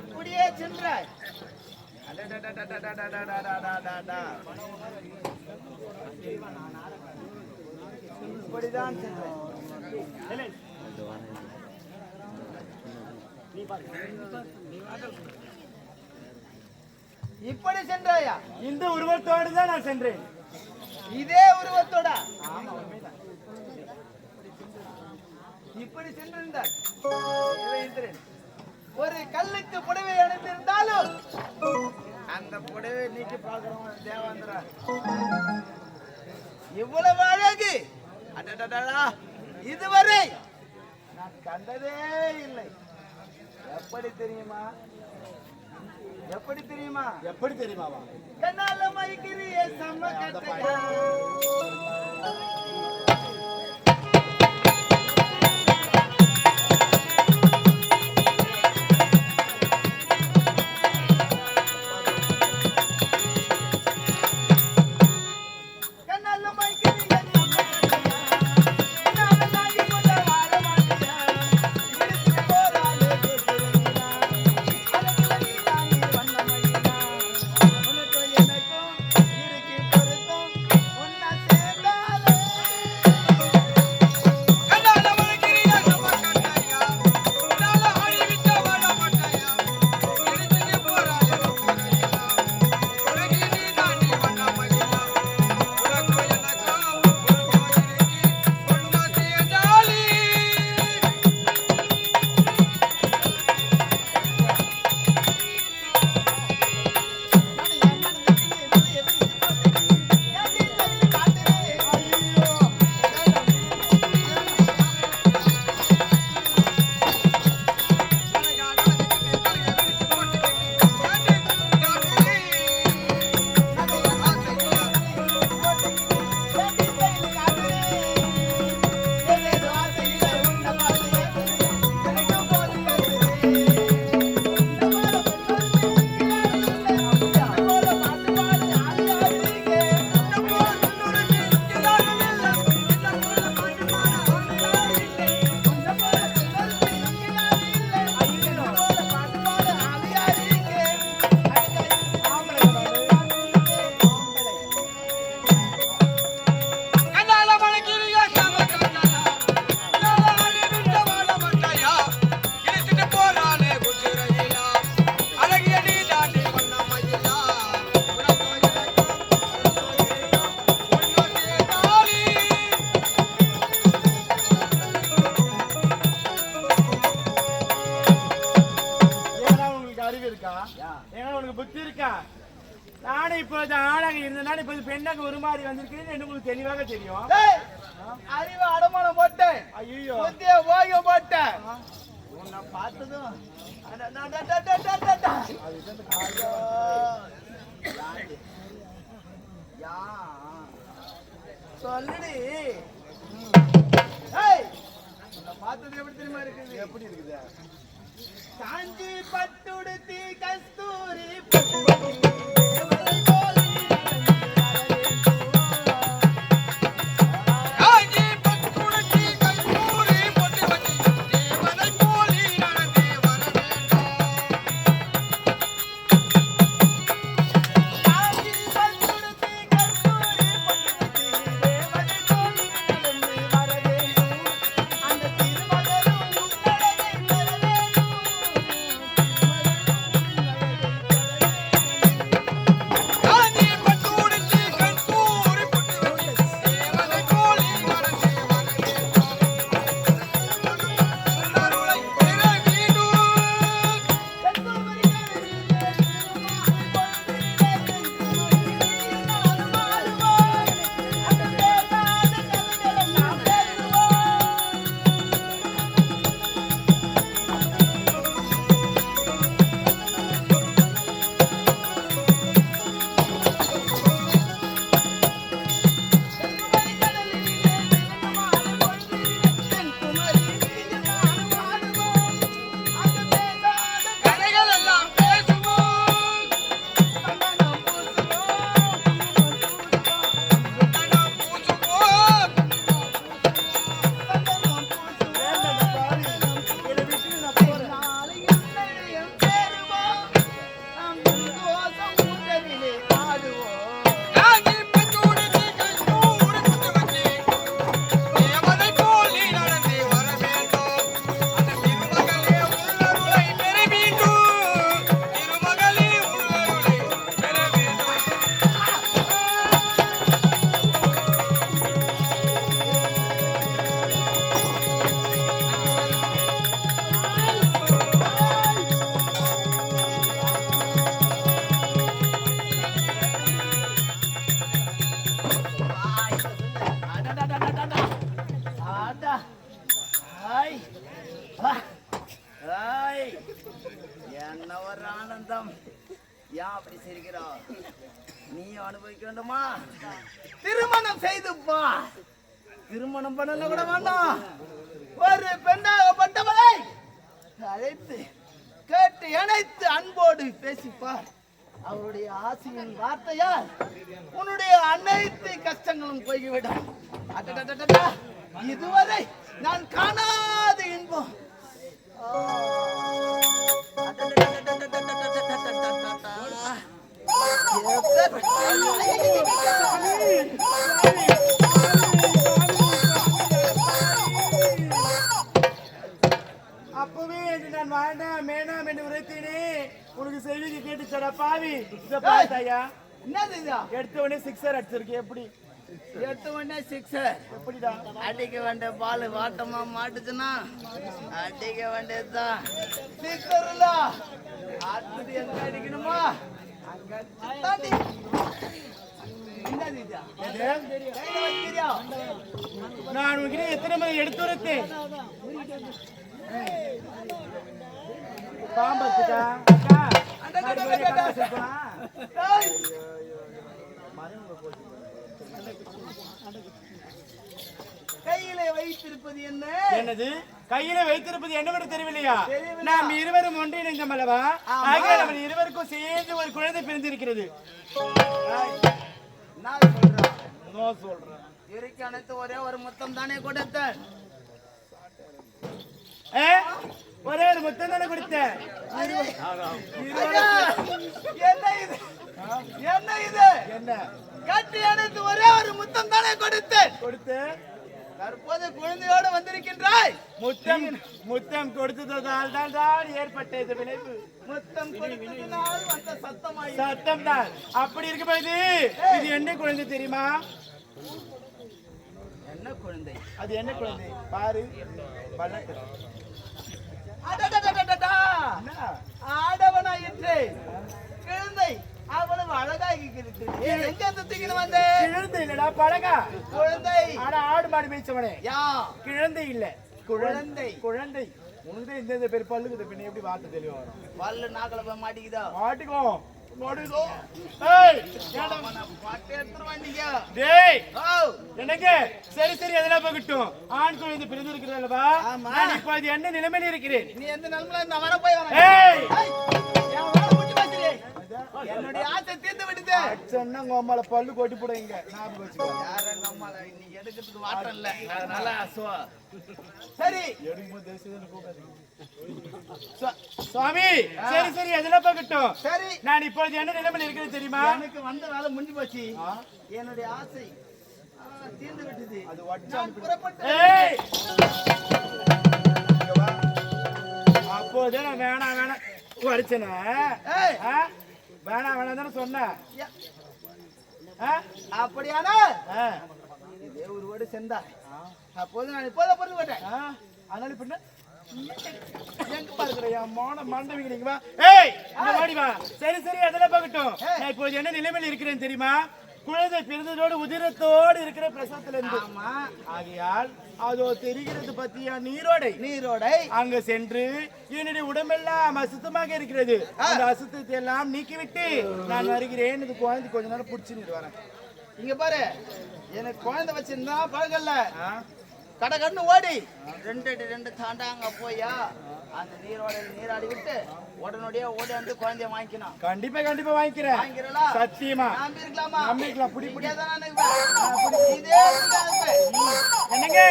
இப்படியே சென்றாய். இப்படிதான் இப்படி சென்றாயா? இந்த உருவத்தோடு தான் நான் சென்றேன். இதே உருவத்தோட? ஆமா இப்படி சென்றிருந்தார் ஒரு கல்லுக்கு புடவை அணிந்திருந்தாலும் அந்த புடவை நீட்டி பார்க்கிறவன் தேவாந்திரா? இவ்வளவு அழகு! அடடடா இதுவரை நான் கண்டதே இல்லை. எப்படி தெரியுமா? எப்படி தெரியுமா? எப்படி தெரியுமா கண்ணால மயக்கிறிய சம்ம மாதிரி வந்திருக்கிறேன்னு உங்களுக்கு தெளிவாக தெரியும். அறிவு அடமானம் போட்டேன். ஐயோ முந்தைய போட்டேன். உன்னை பார்த்ததும் சொல்லுடி. பார்த்தது எப்படி தெரியுமா இருக்குது? எப்படி இருக்குது? காஞ்சி பட்டுடுத்தி கஸ்தூரி பட்டு. என்ன ஒரு ஆனந்தம்? ஏன் அப்படி சிரிக்கிறோம் நீ அனுபவிக்க வேண்டுமா? திருமணம் செய்துப்பா திருமணம் பண்ணல கூட வேண்டாம். ஒரு பெண்ணாகப்பட்டவளை அழைத்து கேட்டு இணைத்து அன்போடு பேசிப்பார். அவருடைய ஆசையின் வார்த்தையால் உன்னுடைய அனைத்து கஷ்டங்களும் போய்விடும். இதுவரை நான் காணாத இன்பம் இத பார்த்தாயா? என்னது இதா எடுத்த உடனே சிக்ஸர் அடிச்சிருக்கு. எப்படி? எடுத்த உடனே சிக்ஸர் எப்படிடா? அடிக்க வேண்டிய பால் வாட்டமா மாட்டுச்சுன்னா அடிக்க வேண்டியதுதான் சிக்ஸர்ல அடுத்தது எங்க அடிக்கணுமா? அங்க தாண்டி? நான் உங்ககிட்ட எத்தனை முறை எடுத்து உரைத்தேன் பாம்பத்துக்கா கையிலே வைத்திருப்பது என்ன? என்னது? கையில வைத்திருப்பது என்னவென்று தெரியவில்லையா? நாம் இருவரும் ஒன்றிணைந்தோம் அல்லவா. ஆகிய நம்ம இருவருக்கும் சேர்ந்து ஒரு குழந்தை பிறந்திருக்கிறது. நான் சொல்றேன் சொல்றேன் இருக்கு அனைத்து ஒரே ஒரு மொத்தம் தானே கொடுத்தேன். ஏ? ஒரே ஒரு முத்தம் தானே கொடுத்தேன்? என்ன இது? என்ன இது? என்ன? கட்டி அணைத்து ஒரே ஒரு முத்தம் தானே கொடுத்தேன். கொடுத்து தற்போது குழந்தையோடு வந்திருக்கின்றாய். முத்தம் முத்தம் கொடுத்ததால் தான் தான் ஏற்பட்ட இந்த விளைவு. முத்தம் கொடுத்ததினால் வந்த சத்தமாய் சத்தம் தான் அப்படி இருக்கும் பொழுது இது என்ன குழந்தை தெரியுமா? என்ன குழந்தை? அது என்ன குழந்தை? பாரு. பல்லக்கு என்ன? ஆடவனாயிற்று குழந்தை அவ்வளவு அழகாகி எங்க இருந்து தூக்கிட்டு வந்தே? கிழந்தை இல்லடா பழகா. குழந்தை. ஆனா ஆடு மாடு மேய்ச்சவனே. யா. கிழந்தை இல்ல. குழந்தை. குழந்தை. உனக்கு தான் இந்த பேர் பல்லுக்கு பின்ன எப்படி வார்த்தை தெளிவா வரும்? பல்லு நாக்கில மாட்டிக்குதா? மாட்டுக்கோ போடுதோ எனக்கு சரி சரி அதெல்லாம் போகட்டும். ஆண் குழந்தை பிறந்து இருக்கிறதா என்ன நிலைமையில இருக்கிறேன்? நீ எந்த நிலைமையில நான் வர போய் என்னுடைய ஆசை தீர்ந்து விடுது. சொன்னா உங்க அம்மால பல்லு கொட்டி போடுவீங்க. ஞாபகம் வச்சுக்கோ. யார் எங்க அம்மால இன்னைக்கு எடுக்கிறதுக்கு வாட்டம் இல்ல. அதனால அசுவா சரி. எடுக்கும்போது என்னை கூப்பிடாதீங்க. சுவாமி சரி சரி அதெல்லாம் போகட்டும் சரி. நான் இப்போது என்ன நிலைமையில் இருக்கிறது தெரியுமா? எனக்கு வந்த வேலை முடிஞ்சு போச்சு? என்னுடைய ஆசை தீர்ந்து விட்டது. அது அனுப்பி- புறப்பட்டு. அப்போதே நான் வேணாம் வேணாம். வடிச்சனே ஏய், வேணாம் வேணாம் தானே சொன்ன அப்படியானா? இதே ஒரு ஓடு செந்தா அப்போது நான் இப்போதை பொறுத்து போட்டேன். அதனால பின்ன எங்க பாருக்கிறையா மான மண்டவிக்கிறீங்களா ஏய் வாடிவா சரி சரி அதெல்லாம் பார்க்கட்டும் நான் இப்போ என்ன நிலைமையில் இருக்கிறேன்னு தெரியுமா? குழந்தை பிறந்ததோடு உதிரத்தோடு இருக்கிற பிரசவத்துல இருந்து ஆமா. ஆகையால் அதோ தெரிகிறது பத்தியா நீரோடை. நீரோடை. அங்க சென்று என்னுடைய உடம்பெல்லாம் அசுத்தமாக இருக்கிறது. அந்த அசுத்தத்தை எல்லாம் நீக்கிவிட்டு நான் வருகிறேன். இது குழந்தை கொஞ்ச நேரம் பிடிச்சிட்டு வரேன். இங்க பாரு. எனக்கு குழந்தை வச்சிருந்தா பழகல்ல? கடை கண்ணு ஓடி. ரெண்டு ரெண்டு தாண்டாங்க போயா. அந்த நீரோடையில் நீராடி விட்டு உடனடியே ஓடி வந்து குழந்தைய வாங்கிக்கணும். கண்டிப்பா கண்டிப்பா வாங்கிக்கிறேன். சத்தியமா. நம்பி இருக்கலாமா நம்பிக்கலாம் புடி. புடி. என்னங்க?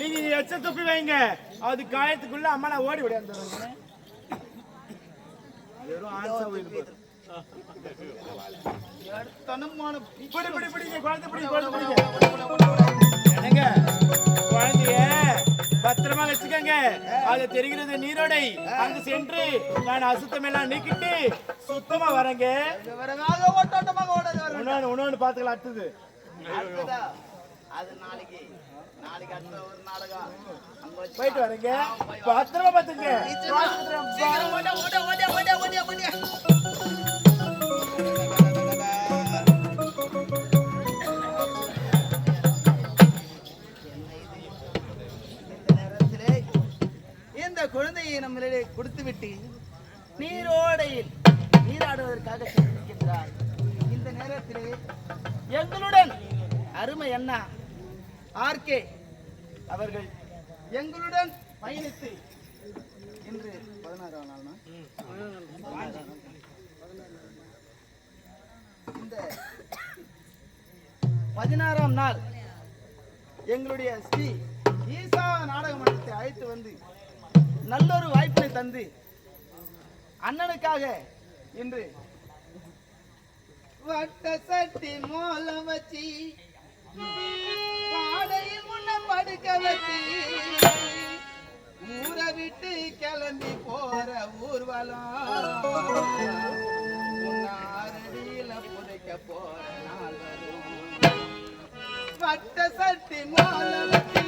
நீங்க எச்ச துப்பி வைங்க. அது காயத்துக்குள்ள அம்மா நான் ஓடி ஓடி வந்துடுறேன். வெறும் ஆன்சா போயிருக்கு எடுத்தனமான பிடி பிடி பிடிங்க. குழந்தை பிடி குழந்தை பிடிங்க. என்னங்க? குழந்தைய பத்திரமா வச்சுக்கோங்க. அது தெரிகிறது நீரோடை. அங்க சென்று நான் அசுத்தம் எல்லாம் நீக்கிட்டு சுத்தமா வரேங்க. இன்னொன்னு இன்னொன்னு பாத்துக்கலாம் அடுத்தது. அது நாளைக்கு. போயிட்டு வரேங்க. பத்திரமா பாத்துங்க கொடுத்துவிட்டு நீரோடையில் நீராடுவதற்காக சென்றிருக்கின்றார் இந்த நேரத்தில் எங்களுடன் அருமை என்ன ஆர்கே அவர்கள் எங்களுடன் பயணித்து இன்று பதினாறாம் நாள் இந்த பதினாறாம் நாள் எங்களுடைய ஸ்ரீ ஈசா நாடக மன்றத்தை அழைத்து வந்து நல்லொரு வாய்ப்பினை தந்து அண்ணனுக்காக இன்று வட்ட சட்டி மோலம் வச்சு பாடையில் முன்ன படுக்க வச்சு ஊரை விட்டு கிளம்பி போற ஊர்வலம். அரடியில புதைக்க போற நாள் வரும். வட்ட சட்டி மோல வச்சு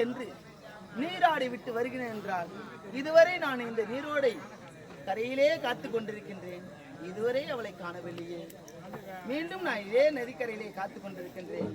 சென்று நீராடி விட்டு வருகிறேன் என்றால் இதுவரை நான் இந்த நீரோடை கரையிலே காத்து கொண்டிருக்கின்றேன். இதுவரை அவளை காணவில்லையே. மீண்டும் நான் இதே நதிக்கரையிலே காத்து கொண்டிருக்கின்றேன்.